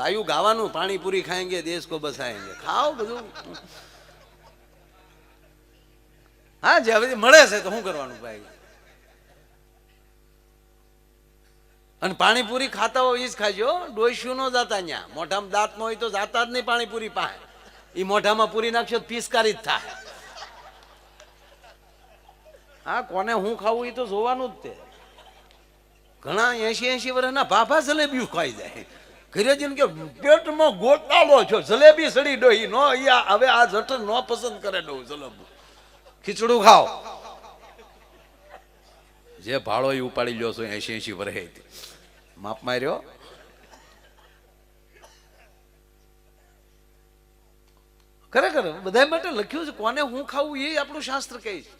બાયુ ગાવાનું, પાણીપુરી ખાએંગે દેશ કો બસાએંગે ખાઓ બધું. હા, જે હવે મળે છે તો શું કરવાનું ભાઈ? અને પાણીપુરી ખાતા હોય જ ખાજો ડોસ્યું ન જાતા ત્યાં મોઢામાં દાંત ન હોય તો જાતા જ નહીં પાણીપુરી પાસે. એ મોઢામાં પૂરી નાખશો પીસકારી જ થાય. હા, કોને હું ખાવું એ તો જોવાનું જ તે. ઘણા એસી એસી વર્ષના ભાભા જલેબિયું ખાઈ જાય. ઘરે જઈને કે પેટમાં ગોટાળો છો, જલેબી સડી ડોહી નો અહીંયા હવે આ જઠર નો પસંદ કરે ડો, જલેબુ. ખીચડું ખાઓ. જે ભાડો એ ઉપાડી લ્યો છો એસી એસી વરહે માપ માર્યો? ખરેખર બધા માટે લખ્યું છે, કોને હું ખાવું એ આપણું શાસ્ત્ર કહે છે?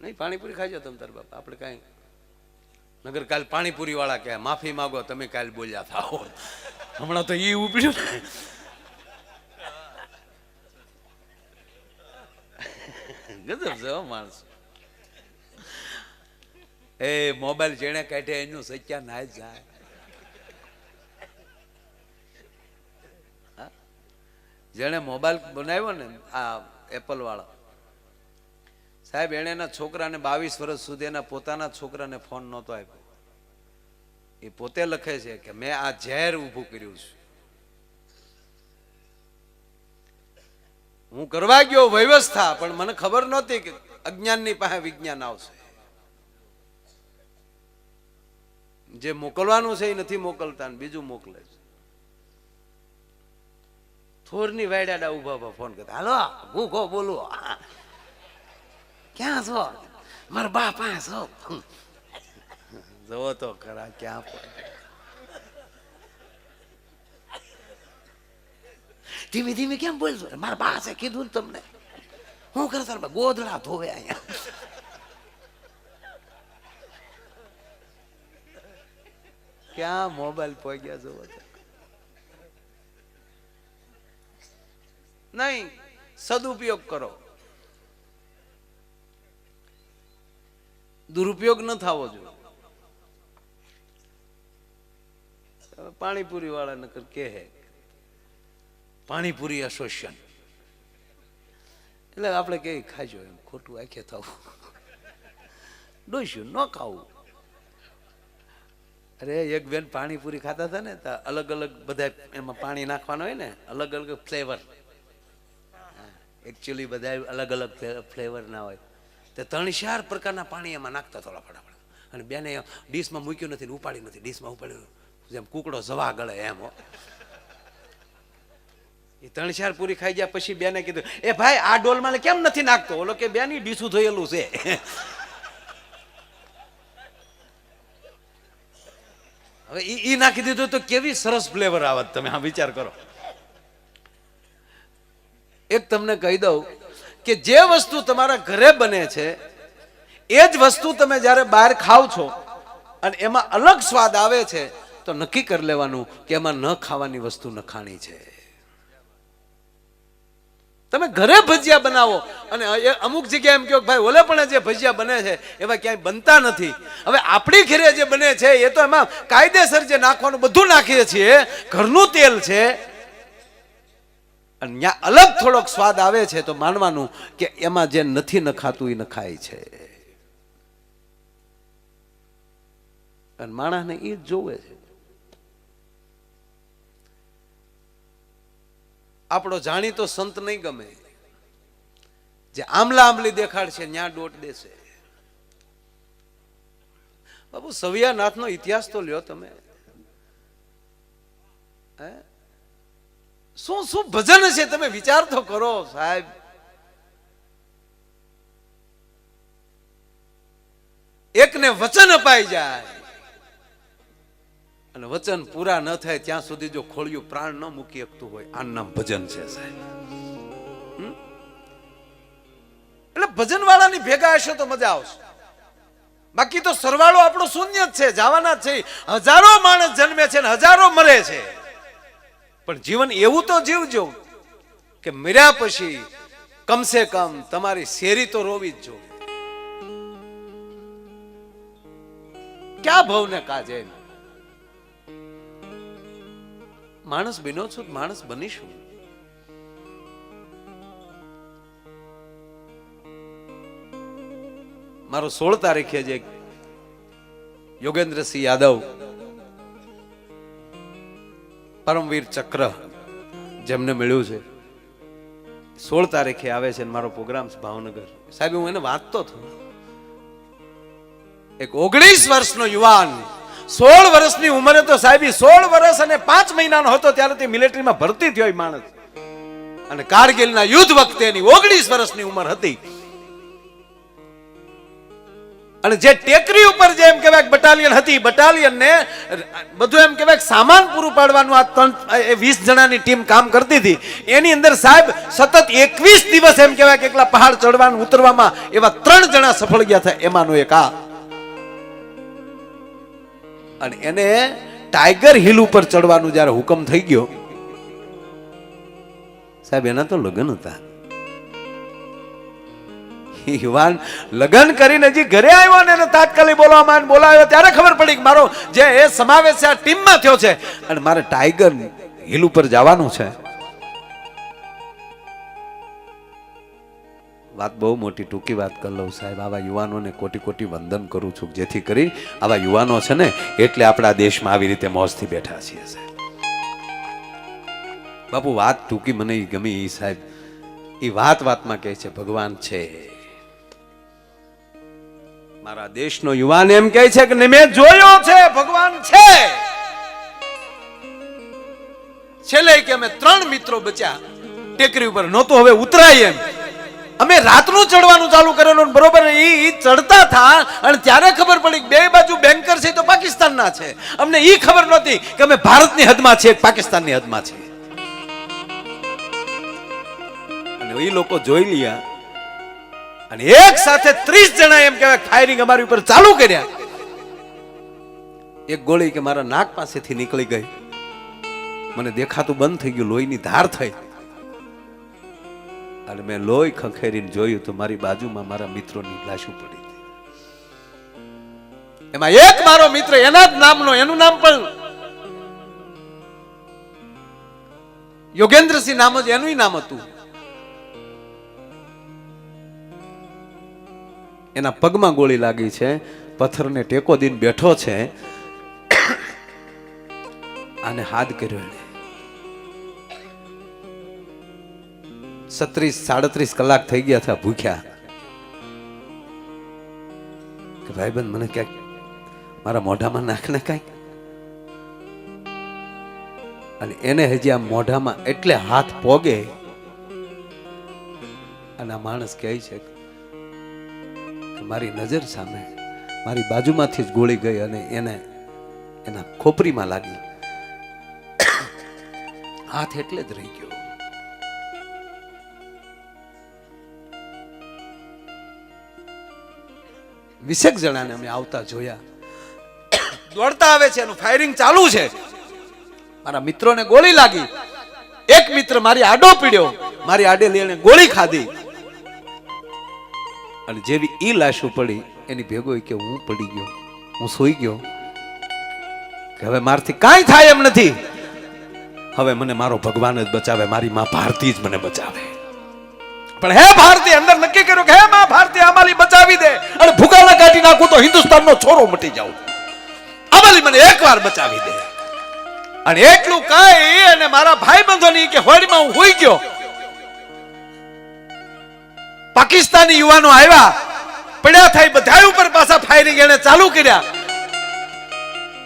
નહીં, પાણીપુરી ખાઈ જાઓ તમે તાર બાપા, આપણે કાંઈ નગર કાલ પાણીપુરી વાળા કહે, માફી માગો, તમે કાલ બોલ્યા થાઓ. હમણાં તો એ ઉપડ્યું ગજબ છે માણસ. એ મોબાઈલ જેણે કાઢે એનું સચ્યા ના જાય. જેણે મોબાઈલ બનાવ્યો ને, આ એપલ વાળા સાહેબ એણે એના છોકરાને બાવીસ વર્ષ સુધી એના પોતાના છોકરાને ફોન નહોતો આપ્યો. એ પોતે લખે છે કે મેં આ ઝેર ઊભું કર્યું છે. હું કરવા ગયો વ્યવસ્થા, પણ મને ખબર નહોતી કે અજ્ઞાનની પાસે વિજ્ઞાન આવશે. જે મોકલવાનું છે એ નથી મોકલતા બીજું મોકલે છે. થોરની વાયડાડા ઊભા ઊભા ફોન કરતા, હાલો, હું બોલું ક્યાં છો? મારા બા પાસે છો જવો તો ખરા ક્યાં પણ ધીમે ધીમે કેમ બોલશો? મારા પાસે કીધું ને તમને. હું કરે સર ગોધડા ધોવે અહીંયા? ક્યાં મોબાઈલ પહોંચ્યા જવો નહીં સદુપયોગ કરો. દુરુપયોગ ન થવો જોઈએ. પાણીપુરી વાળા નકર કે પાણીપુરી એસોસિએશન એટલે આપણે કે ખાજો એમ ખોટું આખે થવું. ડોસ્યું, ન ખાવું. અરે, એક બેન પાણીપુરી ખાતા હતા ને, તો અલગ અલગ બધા એમાં પાણી નાખવાનું હોય ને, અલગ અલગ ફ્લેવર. એકચ્યુઅલી બધા અલગ અલગ ફ્લેવર ના હોય. ત્રણ ચાર પ્રકારના પાણી એમાં નાખતા થોડા ફટાફટ. અને બેને ડીશમાં મૂક્યું નથી ને ઉપાડી નથી. ડીશમાં ઉપાડ્યું. જેમ કુકડો જવા ગળે એમ એ ત્રણ ચાર પૂરી ખાઈ ગયા પછી બેને કીધું, એ ભાઈ, આ ડોલમાં કેમ નથી નાખતો? ઓલો કે, બેની ડીશું થયેલું છે. હવે ઈ નાખી દીધું તો કેવી સરસ ફ્લેવર આવત તમે આ વિચાર કરો. એક તમને કહી દઉં કે જે વસ્તુ તમારા ઘરે બને છે, એ જ વસ્તુ તમે જ્યારે બહાર ખાવ છો અને એમાં અલગ સ્વાદ આવે છે, તો નક્કી કરી લેવાનું કે એમાં ન ખાવાની વસ્તુ નખાણી છે. તમે ઘરે ભજીયા બનાવો અને અમુક જગ્યાએ એમ કહો ભાઈ ઓલે પણ જે ભજીયા બને છે, એવા ક્યાંય બનતા નથી. હવે આપણી ઘરે જે બને છે, એ તો એમાં કાયદેસર જે નાખવાનું બધું નાખીએ છીએ, ઘરનું તેલ છે અને ત્યાં અલગ થોડોક સ્વાદ આવે છે તો માનવાનું કે એમાં જે નથી નખાતું એ નખાય છે. અને માણસને એ જ જોવે છે. આપણો જાણીતો સંત નહીં ગમે. જે આમલા આંબલી દેખાડશે ત્યાં ડોટ દેશે. બાબુ સવિયાનાથનો ઇતિહાસ તો લ્યો તમે. હે? શું શું ભજન છે તમે વિચાર તો કરો, સાહેબ. એકને વચન અપાઈ જાય. અને વચન પૂરા ન થાય ત્યાં સુધી જો ખોળિયું પ્રાણ ન મૂકી શકતું હોય આ નામ ભજન છે, સાહેબ. એટલે ભજન વાળાની ભેગા હશો તો મજા આવશે. બાકી તો સરવાળો આપણો શૂન્ય જ છે, જવાના જ છે. હજારો માણસ જન્મે છે ને હજારો મરે છે. પણ જીવન એવું તો જીવજો કે મર્યા પછી કમસે કમ તમારી શેરી તો રોવી જ જો. ક્યાં ભવને કાજે? માણસ બન્યો છું માણસ બનીશું. મારો સોળ તારીખે જે યોગેન્દ્રસિંહ યાદવ પરમવીર ચક્ર જેમને મળ્યું છે. સોળ તારીખે આવે છે મારો પ્રોગ્રામ ભાવનગર. સાહેબ, હું એને વાંચતો હતો. એક ઓગણીસ વર્ષનો યુવાન, સોળ વર્ષની ઉંમરે તો સાહેબ સોળ વર્ષ અને પાંચ મહિનાનો હતો ત્યારે તે મિલિટરીમાં ભરતી થયો માણસ. અને કારગિલના યુદ્ધ વખતે એની ઓગણીસ વર્ષની ઉંમર હતી. અને જે ટેકરી ઉપર જે એમ કહેવાય બટાલિયન હતી બટાલિયન ને, બધું એમ કહેવાય સામાન પૂરું પાડવાનું આ ત્રણ એ વીસ જણાની ટીમ કામ કરતી હતી. એની અંદર સાહેબ સતત એકવીસ દિવસ એમ કહેવાય કે એકલા પહાડ ચડવાનું ઉતરવામાં એવા ત્રણ જણા સફળ ગયા હતા એમાંનો એક આ. અને એને ટાઈગર હિલ ઉપર ચડવાનું જ્યારે હુકમ થઈ ગયો, સાહેબ એના તો લગ્ન હતા. યુવાન લગ્ન કરીને જે ઘરે આવ્યો ને એને તાત્કાલિક બોલાવવામાં આવીને બોલાવ્યો, ત્યારે ખબર પડી કે મારો જે એ સમાવેશ આ ટીમમાં થયો છે. અને મારે ટાઈગર હિલ ઉપર જવાનું છે. વાત બહુ મોટી ટૂંકી વાત કરી લઉં સાહેબ. આવા યુવાનોને કોટી કોટી વંદન કરું છું, જેથી કરી આવા યુવાનો છે ને, એટલે આપણા દેશમાં આવી રીતે મોજથી બેઠા છીએ સાહેબ. બાપુ, વાત ટૂંકી મને ગમી સાહેબ. એ વાત વાતમાં કહે છે, ભગવાન છે. મારા દેશનો યુવાન એમ કહે છે કે મેં જોયો છે, ભગવાન છે. છેલ્લે કે અમે ત્રણ મિત્રો બચ્યા, ટેકરી ઉપર નહોતું, હવે ઉતરાય એમ. અમે રાતનું ચડવાનું ચાલુ કરેલું બરોબર ઈ ચડતા થા અને ત્યારે ખબર પડી બે બાજુ બેન્કર છે તો પાકિસ્તાનના છે. અમને એ ખબર નહોતી કે અમે ભારતની હદમાં છે પાકિસ્તાનની હદમાં છે અને એ લોકો જોઈ લ્યા અને એક સાથે ત્રીસ જણા એમ કહેવાય ફાયરિંગ અમારી ઉપર ચાલુ કર્યા. એક ગોળી કે મારા નાક પાસેથી નીકળી ગઈ. મને દેખાતું બંધ થઈ ગયું, લોહીની ધાર થઈ. અને મેં લોહી ખંખેરીને જોયું તો મારી બાજુમાં મારા મિત્રોની લાશો પડી એમાં એક મારો મિત્ર, એના જ નામનો, એનું નામ પણ યોગેન્દ્રસિંહ નામ જ એનું નામ હતું. એના પગમાં ગોળી લાગી છે, પથ્થરને ટેકો દઈને બેઠો છે, આને હાથ કર્યો એને. સત્રીસ સાડત્રીસ કલાક થઈ ગયા હતા ભૂખ્યા. ભાઈબંધ, મને ક્યાંક મારા મોઢામાં નાખ ને કાંઈક અને એને હજી આ મોઢામાં એટલે હાથ પોગે, અને આ માણસ કહે છે મારી નજર સામે મારી બાજુમાંથી જ ગોળી ગઈ અને એને એના ખોપરીમાં લાગી. હાથ એટલે જ રહી ગયો. વીસેક જણાને અમે આવતા જોયા. દોડતા આવે છે, એનું ફાયરિંગ ચાલુ છે. મારા મિત્રોને ગોળી લાગી. એક મિત્ર મારી આડો પીડ્યો. મારી આડે લઈને ગોળી ખાધી. અને જેવી ઈ લાશો પડી એની ભેગો કે, હું પડી ગયો. હું સૂઈ ગયો. કે હવે મારથી કાંઈ થાય એમ નથી. હવે મને મારો ભગવાન જ બચાવે, મારી માં ભારતી જ મને બચાવે. પણ હે ભારતી, અંદર નક્કી કર્યું કે હે માં ભારતી અમારી બચાવી દે. અને ભૂગાળા કાઢી નાખું તો હિન્દુસ્તાનનો છોરો મટી જાઉં. અમારી મને એકવાર બચાવી દે. અને એટલું કાંઈ અને મારા ભાઈ બંધોની કે હોળીમાં હું હોઈ ગયો. પાકિસ્તાની યુવાનો આવ્યા, પડ્યા થાય બધા ઉપર પાછા ફાયરિંગ એને ચાલુ કર્યા.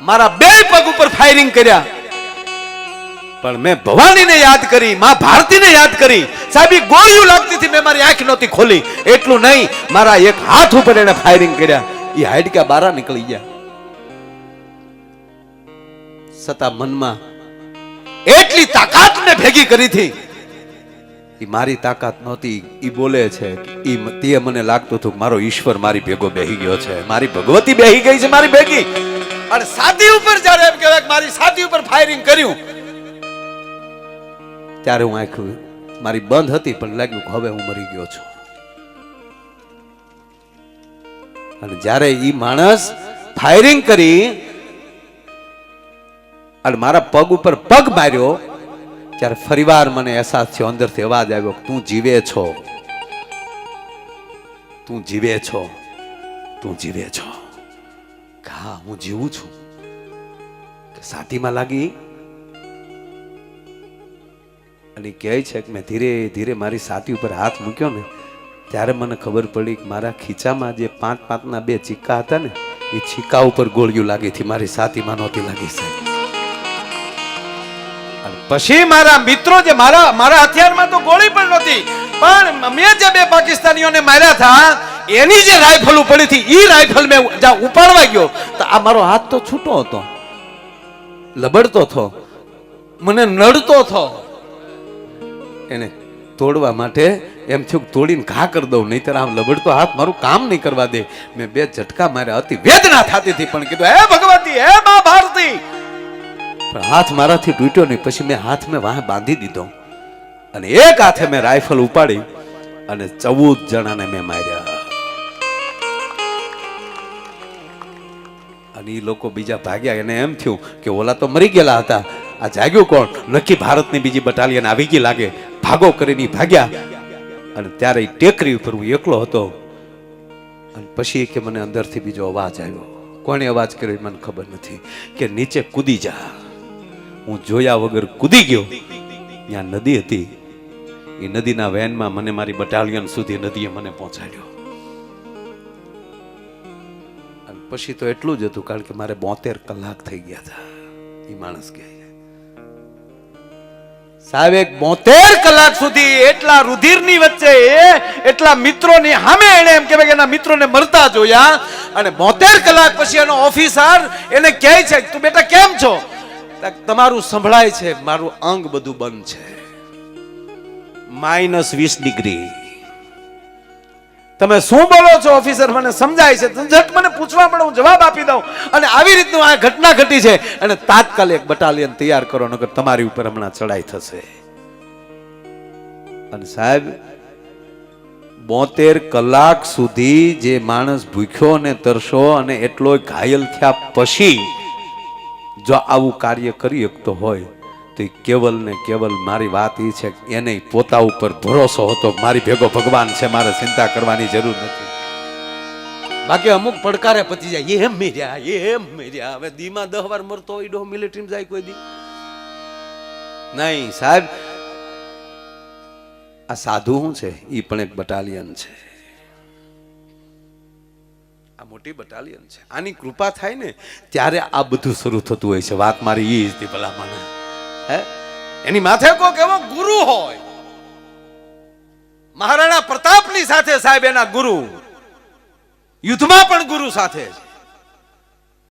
મારા બે પગ ઉપર ફાયરિંગ કર્યા. પણ મેં ભવાનીને યાદ કરી, માં ભારતીને યાદ કરી. સાહેબ, ગોળીઓ લાગતી હતી મેં મારી આંખ નહોતી ખોલી. એટલું નહીં, મારા એક હાથ ઉપર એને ફાયરિંગ કર્યા. એ હાડકા બારા નીકળી ગયા. છતાં મનમાં એટલી તાકાત ને ભેગી કરી હતી ઈ મારી તાકાત નહોતી એ બોલે છે તે મને લાગતું હતું મારો ઈશ્વર મારી ભેગો બેહી ગયો છે. મારી ભગવતી બેહી ગઈ છે મારી ભેગી. અને સાથી ઉપર જ્યારે એમ કહેવાય મારી સાથી ઉપર ફાયરિંગ કર્યું, ત્યારે હું આંખ મારી બંધ હતી, પણ લાગ્યું હવે હું મરી ગયો છું. અને જ્યારે એ માણસ ફાયરિંગ કરી, અને મારા પગ ઉપર પગ માર્યો ત્યારે ફરીવાર મને અહેસાસ થયો, અંદરથી અવાજ આવ્યો તું જીવે છો. તું જીવે છો. તું જીવે છો. હા, હું જીવું છું. સાતીમાં લાગી. અને કહે છે કે મેં ધીરે ધીરે મારી સાથી ઉપર હાથ મૂક્યો ને, ત્યારે મને ખબર પડી કે મારા ખીચામાં જે પાંચ પાંચના બે ચીક્કા હતા ને, એ ચીક્કા ઉપર ગોળીઓ લાગી હતી, મારી સાતીમાં નહોતી લાગી સાહેબ. પછી મારા મિત્રો જે મારા મારા હથિયારમાં તો ગોળી પણ નહોતી. પણ મેં જે બે પાકિસ્તાનીઓને માર્યા હતા, એની જે રાઇફલ ઉપડી હતી એ રાઇફલ મેં જ્યાં ઉપાડવા ગયો, તો આ મારો હાથ તો છૂટો હતો. લબડતો હતો. મને નડતો હતો. એને તોડવા માટે એમ થયું તોડીને ઘા કરી દઉં, નહીતર આમ લબડતો હાથ મારું કામ નહીં કરવા દે. મેં બે ઝટકા માર્યા હતી વેદના થતી હતી, પણ કીધું, હે ભગવતી, હે મા ભારતી પણ હાથ મારાથી તૂટ્યો નહીં. પછી મેં હાથ મેં વાહ બાંધી દીધો. અને એક હાથે મેં રાઇફલ ઉપાડી અને ચૌદ જણાને મેં માર્યા. અને એ લોકો બીજા ભાગ્યા. એને એમ થયું કે ઓલા તો મરી ગયેલા હતા. આ જાગ્યું કોણ? નક્કી ભારતની બીજી બટાલિયન આવી ગઈ લાગે. ભાગો કરીને ભાગ્યા. અને ત્યારે ટેકરી ઉપર હું એકલો હતો. અને પછી કે મને અંદરથી બીજો અવાજ આવ્યો. કોણે અવાજ કર્યો મને ખબર નથી. કે નીચે કૂદી જા. હું જોયા વગર કૂદી ગયો. ત્યાં નદી હતી. એ નદીના વેનમાં મને મારી બટાલિયન સુધી નદીએ મને પહોંચાડ્યો. અને પછી તો એટલું જ હતું કારણ કે મારે બોતેર કલાક થઈ ગયા હતા. એ માણસ કહે સાહેબ, એક બોતેર કલાક સુધી એટલા રુધિરની વચ્ચે એટલા મિત્રોની સામે એને એમ કે એના મિત્રોને મરતા જોયા અને બોતેર કલાક પછી એનો ઓફિસર એને કહે છે, તું બેટા કેમ છો? તમારું સંભળાય છે, મારું અંગ બધું બંધ છે. માઇનસ વીસ ડિગ્રી. તમે શું બોલો છો, ઓફિસર? મને સમજાય છે. ઝટ મને પૂછવા પણ હું જવાબ આપી દઉં. અને આવી રીતનું આ ઘટના ઘટી છે. અને તાત્કાલિક બટાલિયન તૈયાર કરો નગર તમારી ઉપર હમણાં ચડાઈ થશે. અને સાહેબ, બોતેર કલાક સુધી જે માણસ ભૂખ્યો અને તરસો અને એટલો ઘાયલ થયા પછી જો આવું કાર્ય કરી શકતો હોય તો એ કેવલ ને કેવલ મારી વાત એ છે કે એને પોતા ઉપર ભરોસો હતો મારી ભેગો ભગવાન છે મારે ચિંતા કરવાની જરૂર નથી. બાકી અમુક પડકારે પતી જાય. એમ મેર્યા એમ મેર્યા. હવે દીમાં દહ વાર મરતો હોય ડો મિલિટરી જાય કોઈ દી. નહીં સાહેબ આ સાધુ શું છે? એ પણ એક બટાલિયન છે. આ મોટી બટાલિયન છે. આની કૃપા થાય ને ત્યારે આ બધું શરૂ થતું હોય છે. વાત મારી એ હતી ભલામણ. હે? એની માથે કોક એવો ગુરુ હોય. મહારાણા પ્રતાપની સાથે સાહેબ એના ગુરુ. યુદ્ધમાં પણ ગુરુ સાથે છે.